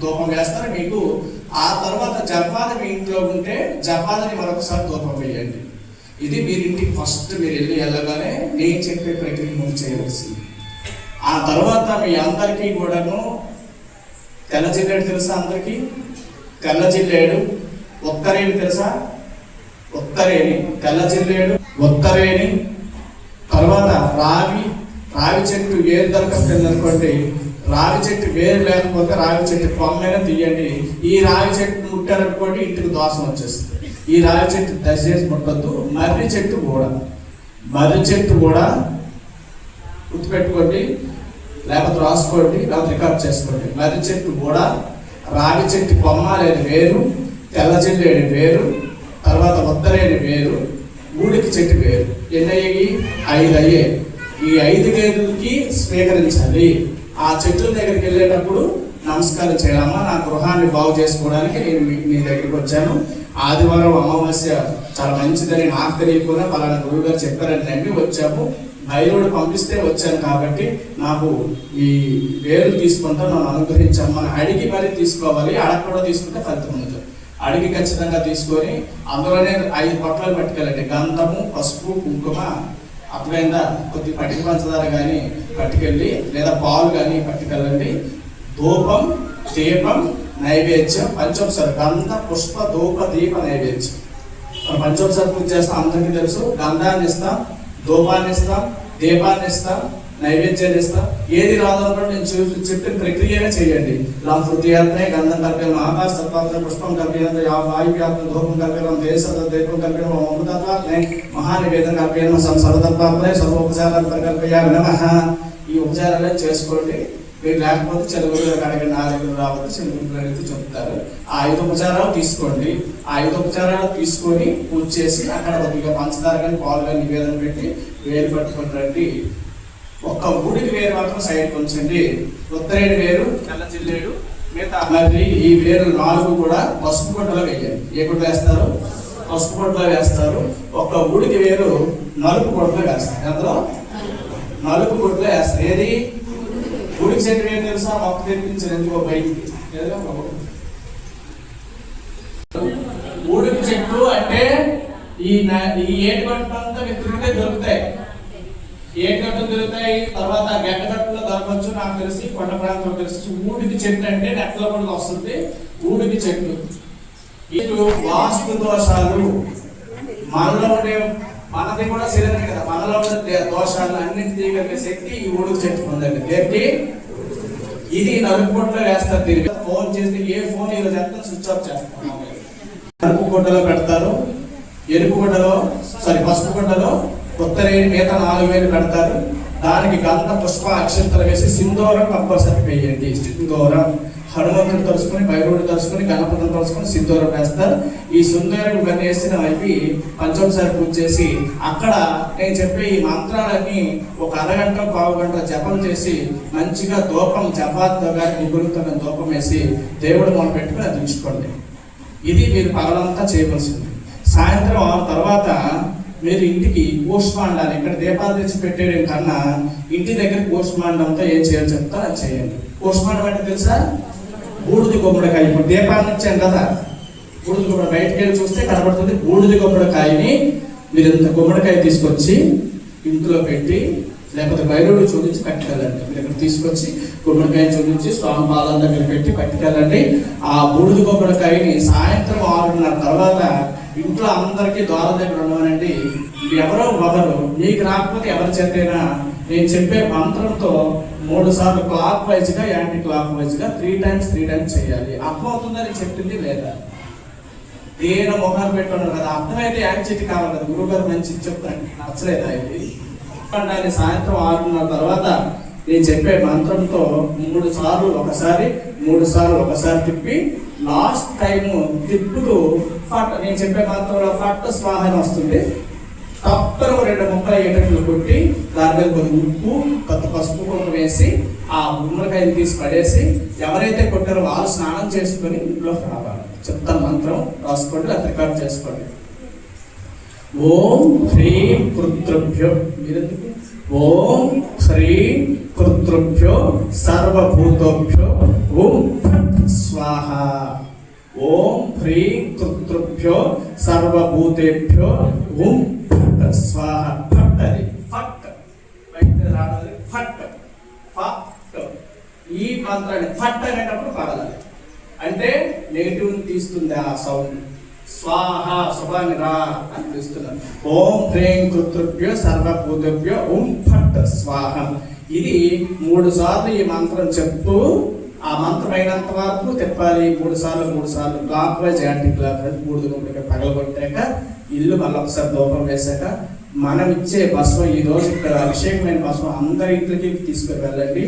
ధూపం వేస్తారు. మీకు ఆ తర్వాత జపాద మీ ఇంట్లో ఉంటే జపాదని మరొకసారి ధూపం వేయండి. ఇది మీరు ఇంటికి ఫస్ట్ మీరు వెళ్ళి వెళ్ళగానే నేను చెప్పే ప్రక్రియ మీరు చేయవలసింది. ఆ తర్వాత మీ అందరికీ కూడాను తెల్ల జిల్లేడు తెలుసా అందరికీ? తెల్ల జిల్లేడు ఒక్కరేని తెలుసా? ఉత్తరేణి తెల్ల జిల్లేడు ఒక్కరేని తర్వాత రావి రావి చెట్టు వేరు దొరకదు అనుకోండి రావి చెట్టు వేరు లేకపోతే రావి చెట్టు కొమ్మైనా తీయండి. ఈ రావి చెట్టు ముట్టారనుకోండి ఇంటికి దోషం వచ్చేస్తుంది. ఈ రావి చెట్టు దయచేసి ముట్టద్దు. మర్రి చెట్టు కూడా. మర్రి చెట్టు కూడా గుర్తుపెట్టుకోండి. లేకపోతే రాసుకోండి లేకపోతే రికార్డ్ చేసుకోండి. మర్రి చెట్టు కూడా రావి చెట్టు కొమ్మ లేని వేరు తెల్ల జిల్లేడు వేరు తర్వాత ఉత్తరేని వేరు ఊడికి చెట్టు వేరు. ఎన్ని అయ్యాయి? ఐదు అయ్యాయి. ఈ ఐదు వేరులకి స్వీకరించాలి. ఆ చెట్ల దగ్గరికి వెళ్ళేటప్పుడు నమస్కారం చేయాలమ్మా నా గృహాన్ని బాగు చేసుకోవడానికి నేను మీ దగ్గరికి వచ్చాను. ఆదివారం అమావాస్య చాలా మంచిదని నాకు తెలియకుండా పలానా గురువు గారు చెప్పారని నమ్మి వచ్చాము. భైరవుడు పంపిస్తే వచ్చాను కాబట్టి నాకు ఈ వేరు తీసుకుంటా నన్ను అనుగ్రహించమ్మని అడిగి మరీ తీసుకోవాలి. అడగకుండా తీసుకుంటే ఫలితం ఉంటుంది అడిగి ఖచ్చితంగా తీసుకొని అందులోనే ఐదు పొట్టలు పట్టుకెళ్ళండి. గంధము పసుపు కుంకుమ అర్థమైందా కొద్ది పట్టి పంచదార కానీ పట్టుకెళ్ళి లేదా పాలు కానీ పట్టుకెళ్ళండి. ధూపం దీపం నైవేద్యం పంచోపసారి గంధ పుష్ప ధూప దీప నైవేద్యం. మనం పంచోపసారి పూజ చేస్తాం అందరికీ తెలుసు. గంధాన్ని ఇస్తాం ధూపాన్ని ఇస్తాం దీపాన్ని ఇస్తాం నైవేద్యాన్ని ఇస్తాం. ఏది రాదనుకుంటే నేను చూ- చెప్పిన ప్రక్రియనే చేయండి. లం హృదయాత్మే గంధం కల్పేలం ఆకాశ తత్వాత్మ పుష్పం కల్పేలం వాయు వ్యాప్తం ధూపం కల్పేలం దేశ దీపం కల్పేలం అమృతత్వాత్మే మహానివేదం కల్పేలం సర్వతత్వాత్మే సర్వోపచారాలు కల్పయామి నమ. ఈ చేసుకోండి. మీరు లేకపోతే చంద్రబాబు అడగండి నా దగ్గర రావద్దు చంద్రబాబు అయితే చెప్తారు. ఆ ఐదు తీసుకోండి. ఆ ఐదు తీసుకొని పూజ చేసి అక్కడ కొద్దిగా పంచదార కానీ పాలు కానీ నివేదన పెట్టి వేరు పట్టుకొని రండి. ఒక్క ఊడికి వేరు మాత్రం సైడ్ ఉంచండి. ఉత్తరేడు వేరు తెల్లచిల్లేడు మిగతా మరి ఈ వేరు నాలుగు కూడా పసుపు గుడ్డలో వేయండి. ఏ గుడ్డ వేస్తారు? పసుపు గుడ్డలో వేస్తారు. ఒక్క ఊడికి వేరు నలుపు గుడ్డలో వేస్తారు. అందులో నలుపు గుడ్లు వేస్తారు ఏది? గుడికి చెట్టు ఏం తెలుసా? మొక్క తెప్పించారు. ఎందుకో బయటికి? ఊడికి చెట్టు అంటే ఈ ఈ ఏటి గట్టంతా మీకు దొరుకుతాయి. ఏటి గట్టలు దొరుకుతాయి. తర్వాత గడ్డ గట్టులో దొరకవచ్చు. నాకు తెలిసి కొండ ప్రాంతంలో తెలిసి ఊడికి చెట్టు అంటే నెట్లో కూడా వస్తుంది. ఊడికి చెట్టు. ఇటు వాస్తు దోషాలు. మనలో ఉండే మనది కూడా శరీరమే కదా. మనలో ఉండే దోషాలు అన్నింటి తీయగలిగే శక్తి ఈ ఊడికి చెట్టు ఉందండి దేనికి ఇది నలుపుకుంటలో వేస్తారు దీని ఫోన్ చేస్తే ఏ ఫోన్ ఈరోజు ఎంత స్విచ్ ఆఫ్ చేస్తాం నలుపు గుడ్డలో పెడతారు ఎరుపు గుడ్డలో సారీ పసుపు గుడ్డలో ఉత్తరేణి మిగతా నాలుగు వేలు పెడతారు. దానికి గంట పుష్ప అక్షంతలు వేసి సింధూరం కంపల్సరీ వేయండి సింధూరం. హనుమంతుడు తలుచుకొని భైరవుడు తలుచుకొని గణపతులు తలుచుకొని సింధూరం వేస్తారు. ఈ సింధూరం ఇవన్నీ వేసిన అయిపోయి పంచోపసారి పూజ చేసి అక్కడ నేను చెప్పే ఈ మంత్రాలన్నీ ఒక అరగంట పావు గంట జపం చేసి మంచిగా దూపం జపాతో కానీ దూపం వేసి దేవుడు మనం పెట్టుకుని అందించుకోండి ఇది మీరు పగలంతా చేయవలసింది. సాయంత్రం ఆ తర్వాత మీరు ఇంటికి కూష్మాండాన్ని ఇక్కడ దీపాలు తెచ్చి పెట్టేయడం కన్నా ఇంటి దగ్గర కూష్మాండంతో ఏం చేయాలో చెప్తా అది చేయండి. కూష్మాండం అంటే తెలుసా? బూడిది గుమ్మడికాయ ఇప్పుడు దీపాన్ని ఇచ్చాం కదా బూడిది గుమ్మడి బయటకు వెళ్ళి చూస్తే కనబడుతుంది బూడిది గుమ్మడికాయని మీరు ఇంత గుమ్మడికాయ తీసుకొచ్చి ఇంట్లో పెట్టి లేకపోతే బయలుడు చూపించి పట్టుకెళ్ళండి. మీరు ఇక్కడ తీసుకొచ్చి గుమ్మడికాయ చూపించి స్వామి బాలం దగ్గర పెట్టి పట్టుకెళ్ళండి. ఆ బూడిద గుమ్మడికాయని సాయంత్రం ఆరున్నర తర్వాత ఇంట్లో అందరికీ ద్వారం దగ్గర ఉండమనండి. ఎవరో ఒకరు నీకు రాకపోతే ఎవరు చేతైనా నేను చెప్పే మంత్రంతో మూడు సార్లు క్లాక్ వైజ్గా యాంటీ క్లాక్ వైజ్గా త్రీ టైమ్స్ త్రీ టైమ్స్ చేయాలి అర్థమవుతుందని చెప్పింది లేదా? దేని మొహాలు పెట్టున్నారు కదా. అర్థమైతే యాంగ్జైటీ కావాలి కదా. గురువు గారు మంచి చెప్తాను నచ్చలేదా ఇది? దాన్ని సాయంత్రం ఆరున్నర తర్వాత నేను చెప్పే మంత్రంతో మూడు సార్లు ఒకసారి మూడు సార్లు ఒకసారి తిప్పి లాస్ట్ టైం తిప్పుతూ ఫట్ నేను చెప్పే మంత్రంలో ఫట్ స్వాహన వస్తుంది. తప్పని రెండు ముక్కలు అయ్యేటట్లు కొట్టి దాని కొన్ని ఉప్పు కొత్త పసుపు కుంకుమ వేసి ఆ ఉమ్మడికాయలు తీసి పడేసి ఎవరైతే కొట్టారో వాళ్ళు స్నానం చేసుకొని ఇంట్లోకి రావాలి. చెప్తాను మంత్రం రాసుకోండి అది రికార్డ్ చేసుకోండి. ఓం హ్రీం కృతృభ్యో మీరెందుకు? ఓం హ్రీం కృతృభ్యో సర్వభూతోభ్యో ఓం స్వాహ. ఓం హ్రీం కృతృభ్యో సర్వభూతేభ్యో ఓం స్వాహ ఫట్ అది ఫట్ బయట రావాలి ఫట్ ఫట్ ఈ మంత్రాన్ని ఫట్ అనేటప్పుడు పాడాలి. అంటే నెగిటివ్ తీస్తుంది ఆ సౌండ్ స్వాహ శుభాన్ని రా అని పిలుస్తున్నారు ఓం హ్రీం కృతృభ్యో సర్వభూతభ్యో ఓం ఫట్ స్వాహ. ఇది మూడు సార్లు ఈ మంత్రం చెప్తూ ఆ మంత్రం అయినంత వరకు తిప్పాలి. మూడు సార్లు మూడు సార్లు clockwise anti clock wise మూడు పగలగొట్టాక ఇల్లు మళ్ళీ ఒకసారి దూపం వేశాక మనం ఇచ్చే భస్మం ఈ రోజు ఇక్కడ అభిషేకమైన భస్మం అందరి ఇంటికి తీసుకుని వెళ్ళండి.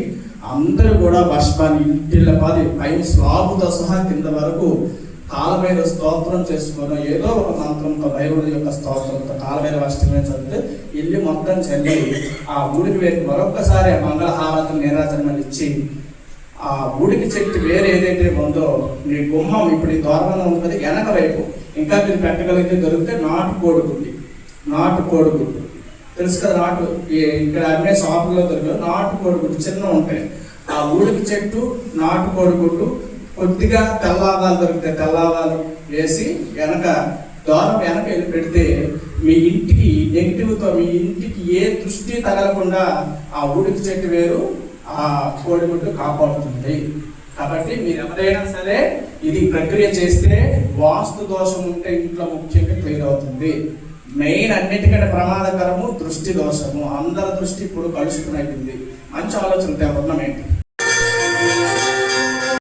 అందరూ కూడా భస్మాన్ని ఇంటిళ్ళ పాది పైన స్లాబుతో సహా కింద వరకు కాలమైన స్తోత్రం చేసుకున్న. ఏదో ఒక మంత్రంతో బైబుల్ యొక్క స్తోత్రంతో కాలమైన అష్టమే చదివితే ఇల్లు మొత్తం చల్లి ఆ ఊరికి వేసి మరొకసారి మంగళ మంగళహారతం నీరాజనమని ఇచ్చి ఆ ఊడికి చెట్టు వేరే ఏదైతే ఉందో మీ గుమ్మం ఇప్పుడు ఈ దూరంలో ఉంటుంది వెనక వైపు. ఇంకా మీరు పెట్టగలిగితే దొరికితే నాటు కోడిగుడ్డి నాటు కోడిగుడ్డు తెలుసు కదా నాటు? ఇక్కడ అమ్మే షాపుల్లో దొరికే నాటు కోడిగుడ్డు చిన్న ఉంటాయి. ఆ ఊడికి చెట్టు నాటు కోడిగుడ్డు కొద్దిగా తెల్లాదాలు దొరికితే తెల్లాదాలు వేసి వెనక దూరం వెనక వెళ్ళి పెడితే మీ ఇంటికి నెగిటివ్తో మీ ఇంటికి ఏ దృష్టి తగలకుండా ఆ ఊడికి చెట్టు వేరు ఆ కోడిగుడ్డు కాపాడుతుంది కాబట్టి మీరు ఎవరైనా సరే ఇది ప్రక్రియ చేస్తే వాస్తు దోషం ఉంటే ఇంట్లో ముఖ్యంగా క్లియర్ అవుతుంది. మెయిన్ అన్నిటికంటే ప్రమాదకరము దృష్టి దోషము. అందరి దృష్టి ఇప్పుడు కలుషితం మంచి ఆలోచన ఎవరన్నా ఏంటి?